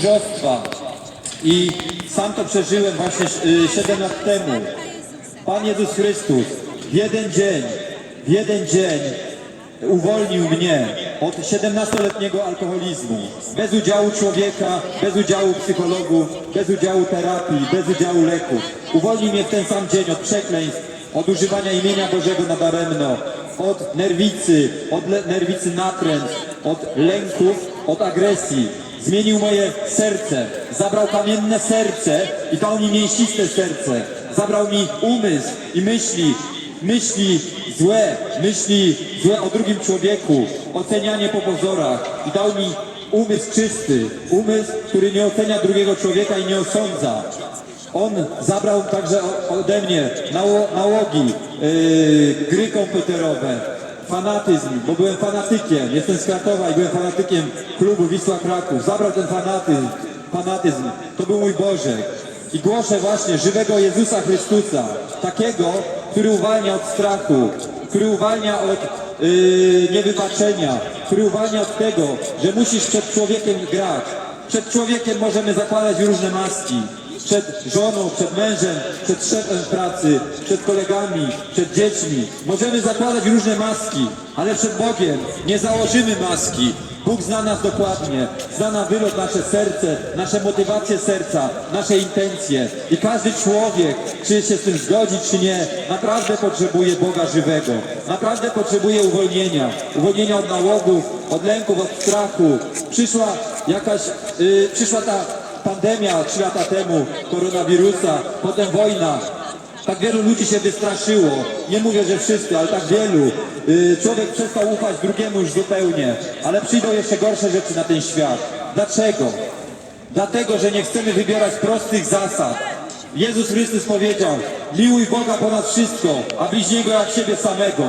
mistrzostwa i sam to przeżyłem właśnie y, 7 lat temu. Pan Jezus Chrystus w jeden dzień, w jeden dzień uwolnił mnie od 17-letniego alkoholizmu. Bez udziału człowieka, bez udziału psychologów, bez udziału terapii, bez udziału leków. Uwolnił mnie w ten sam dzień od przekleństw, od używania imienia Bożego nadaremno, od nerwicy, od nerwicy natręt, od lęków, od agresji. Zmienił moje serce, zabrał kamienne serce i dał mi mięsiste serce. Zabrał mi umysł i myśli, myśli złe, myśli złe o drugim człowieku, ocenianie po pozorach i dał mi umysł czysty, umysł, który nie ocenia drugiego człowieka i nie osądza. On zabrał także ode mnie nało, nałogi, yy, gry komputerowe, fanatyzm, bo byłem fanatykiem, jestem z Krakowa i byłem fanatykiem klubu Wisła Kraków. Zabrał ten fanatyzm, fanatyzm, to był mój Bożek. I głoszę właśnie żywego Jezusa Chrystusa, takiego, który uwalnia od strachu, który uwalnia od yy, niewybaczenia, który uwalnia od tego, że musisz przed człowiekiem grać. Przed człowiekiem możemy zakładać różne maski. Przed żoną, przed mężem, przed szefem pracy, przed kolegami, przed dziećmi. Możemy zakładać różne maski, ale przed Bogiem nie założymy maski. Bóg zna nas dokładnie, zna na wylot nasze serce, nasze motywacje serca, nasze intencje. I każdy człowiek, czy się z tym zgodzi, czy nie, naprawdę potrzebuje Boga żywego. Naprawdę potrzebuje uwolnienia. Uwolnienia od nałogów, od lęków, od strachu. Przyszła jakaś, yy, przyszła ta pandemia trzy lata temu, koronawirusa, potem wojna. Tak wielu ludzi się wystraszyło. Nie mówię, że wszyscy, ale tak wielu. Yy, Człowiek przestał ufać drugiemu już zupełnie. Ale przyjdą jeszcze gorsze rzeczy na ten świat. Dlaczego? Dlatego, że nie chcemy wybierać prostych zasad. Jezus Chrystus powiedział, miłuj Boga ponad wszystko, a bliźniego jak siebie samego.